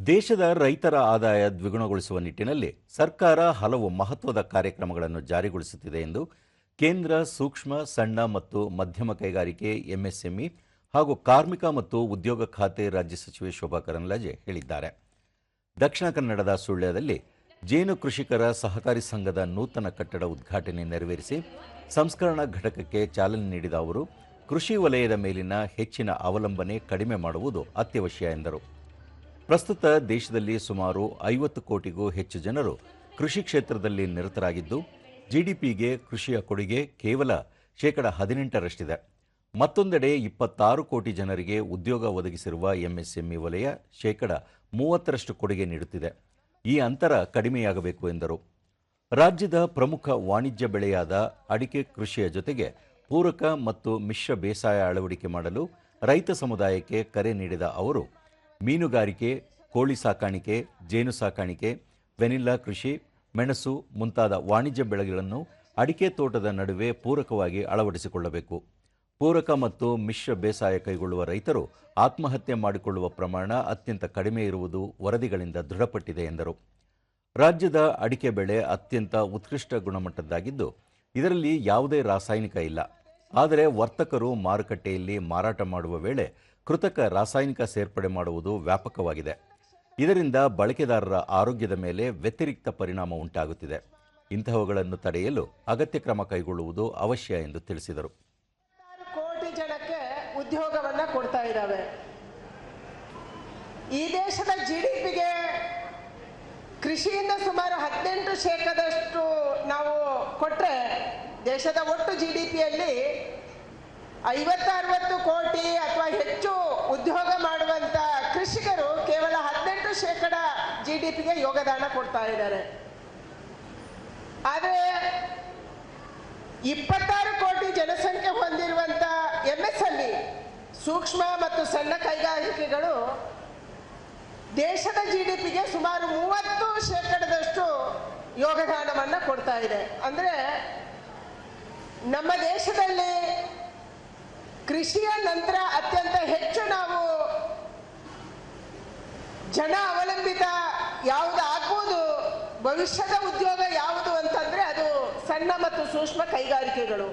ದೇಶದ ರೈತರ ಆದಾಯ ದ್ವಿಗುಣಗೊಳಿಸುವ ನಿಟ್ಟಿನಲ್ಲಿ ಸರ್ಕಾರ ಹಲವು ಮಹತ್ವದ ಕಾರ್ಯಕ್ರಮಗಳನ್ನು ಜಾರಿಗೊಳಿಸುತ್ತಿದೆ ಎಂದು ಕೇಂದ್ರ ಸೂಕ್ಷ್ಮ, ಸಣ್ಣ ಮತ್ತು ಮಧ್ಯಮ ಕೈಗಾರಿಕೆ, ಎಂಎಸ್ಎಂಇ ಹಾಗೂ ಕಾರ್ಮಿಕ ಮತ್ತು ಉದ್ಯೋಗ ಖಾತೆ ರಾಜ್ಯ ಸಚಿವೆ ಶೋಭಾ ಕರಂದ್ಲಾಜೆ ಹೇಳಿದ್ದಾರೆ. ದಕ್ಷಿಣ ಕನ್ನಡದ ಸುಳ್ಯದಲ್ಲಿ ಜೇನು ಕೃಷಿಕರ ಸಹಕಾರಿ ಸಂಘದ ನೂತನ ಕಟ್ಟಡ ಉದ್ಘಾಟನೆ ನೆರವೇರಿಸಿ ಸಂಸ್ಕರಣಾ ಘಟಕಕ್ಕೆ ಚಾಲನೆ ನೀಡಿದ ಅವರು, ಕೃಷಿ ವಲಯದ ಮೇಲಿನ ಹೆಚ್ಚಿನ ಅವಲಂಬನೆ ಕಡಿಮೆ ಮಾಡುವುದು ಅತ್ಯವಶ್ಯ ಎಂದರು. ಪ್ರಸ್ತುತ ದೇಶದಲ್ಲಿ ಸುಮಾರು ಐವತ್ತು ಕೋಟಿಗೂ ಹೆಚ್ಚು ಜನರು ಕೃಷಿ ಕ್ಷೇತ್ರದಲ್ಲಿ ನಿರತರಾಗಿದ್ದು, ಜಿಡಿಪಿಗೆ ಕೃಷಿಯ ಕೊಡುಗೆ ಕೇವಲ ಶೇಕಡ ಹದಿನೆಂಟರಷ್ಟಿದೆ. ಮತ್ತೊಂದೆಡೆ ಇಪ್ಪತ್ತಾರು ಕೋಟಿ ಜನರಿಗೆ ಉದ್ಯೋಗ ಒದಗಿಸಿರುವ ಎಂಎಸ್ಎಂಇ ವಲಯ ಶೇಕಡ ಮೂವತ್ತರಷ್ಟು ಕೊಡುಗೆ ನೀಡುತ್ತಿದೆ. ಈ ಅಂತರ ಕಡಿಮೆಯಾಗಬೇಕು ಎಂದರು. ರಾಜ್ಯದ ಪ್ರಮುಖ ವಾಣಿಜ್ಯ ಬೆಳೆಯಾದ ಅಡಿಕೆ ಕೃಷಿಯ ಜೊತೆಗೆ ಪೂರಕ ಮತ್ತು ಮಿಶ್ರ ಬೇಸಾಯ ಅಳವಡಿಕೆ ಮಾಡಲು ರೈತ ಸಮುದಾಯಕ್ಕೆ ಕರೆ ನೀಡಿದ ಅವರು ಮೀನುಗಾರಿಕೆ, ಕೋಳಿ ಸಾಕಾಣಿಕೆ, ಜೇನು ಸಾಕಾಣಿಕೆ, ವೆನಿಲ್ಲಾ ಕೃಷಿ, ಮೆಣಸು ಮುಂತಾದ ವಾಣಿಜ್ಯ ಬೆಳೆಗಳನ್ನು ಅಡಿಕೆ ತೋಟದ ನಡುವೆ ಪೂರಕವಾಗಿ ಅಳವಡಿಸಿಕೊಳ್ಳಬೇಕು. ಪೂರಕ ಮತ್ತು ಮಿಶ್ರ ಬೇಸಾಯ ಕೈಗೊಳ್ಳುವ ರೈತರು ಆತ್ಮಹತ್ಯೆ ಮಾಡಿಕೊಳ್ಳುವ ಪ್ರಮಾಣ ಅತ್ಯಂತ ಕಡಿಮೆ ಇರುವುದು ವರದಿಗಳಿಂದ ದೃಢಪಟ್ಟಿದೆ ಎಂದರು. ರಾಜ್ಯದ ಅಡಿಕೆ ಬೆಳೆ ಅತ್ಯಂತ ಉತ್ಕೃಷ್ಟ ಗುಣಮಟ್ಟದ್ದಾಗಿದ್ದು, ಇದರಲ್ಲಿ ಯಾವುದೇ ರಾಸಾಯನಿಕ ಇಲ್ಲ. ಆದರೆ ವರ್ತಕರು ಮಾರುಕಟ್ಟೆಯಲ್ಲಿ ಮಾರಾಟ ಮಾಡುವ ವೇಳೆ ಕೃತಕ ರಾಸಾಯನಿಕ ಸೇರ್ಪಡೆ ಮಾಡುವುದು ವ್ಯಾಪಕವಾಗಿದೆ. ಇದರಿಂದ ಬಳಕೆದಾರರ ಆರೋಗ್ಯದ ಮೇಲೆ ವ್ಯತಿರಿಕ್ತ ಪರಿಣಾಮ ಉಂಟಾಗುತ್ತಿದೆ. ಇಂತಹವುಗಳನ್ನು ತಡೆಯಲು ಅಗತ್ಯ ಕ್ರಮ ಕೈಗೊಳ್ಳುವುದು ಅವಶ್ಯ ಎಂದು ತಿಳಿಸಿದರು. ಕೋಟಿ ಜನಕ್ಕೆ ಉದ್ಯೋಗವನ್ನ ಕೊಡ್ತಾ ಇದ್ದಾವೆ ಈ ದೇಶದ ಜಿಡಿಪಿಗೆ ಕೃಷಿಯಿಂದ ಸುಮಾರು ಹದಿನೆಂಟು ಕೊಟ್ಟರೆ ದೇಶದ ಒಟ್ಟು ಜಿ ಡಿ ಪಿಯಲ್ಲಿ ಐವತ್ತರವತ್ತು ಕೋಟಿ ಅಥವಾ ಹೆಚ್ಚು ಉದ್ಯೋಗ ಮಾಡುವಂತ ಕೃಷಿಕರು ಕೇವಲ ಹದಿನೆಂಟು ಶೇಕಡ ಜಿ ಡಿ ಪಿಗೆ ಯೋಗದಾನ ಕೊಡ್ತಾ ಇದ್ದಾರೆ. ಆದರೆ ಇಪ್ಪತ್ತಾರು ಕೋಟಿ ಜನಸಂಖ್ಯೆ ಹೊಂದಿರುವಂತ ಅಲ್ಲಿ ಸೂಕ್ಷ್ಮ ಮತ್ತು ಸಣ್ಣ ಕೈಗಾರಿಕೆಗಳು ದೇಶದ ಜಿ ಡಿ ಪಿಗೆ ಸುಮಾರು ಮೂವತ್ತು ಶೇಕಡದಷ್ಟು ಯೋಗದಾನವನ್ನು ಕೊಡ್ತಾ ಇದೆ. ಅಂದರೆ ನಮ್ಮ ದೇಶದಲ್ಲಿ ಕೃಷಿಯ ನಂತರ ಅತ್ಯಂತ ಹೆಚ್ಚು ನಾವು ಜನ ಅವಲಂಬಿತ ಯಾವುದು ಆಗ್ಬೋದು, ಭವಿಷ್ಯದ ಉದ್ಯೋಗ ಯಾವುದು ಅಂತಂದ್ರೆ ಅದು ಸಣ್ಣ ಮತ್ತು ಸೂಕ್ಷ್ಮ ಕೈಗಾರಿಕೆಗಳು.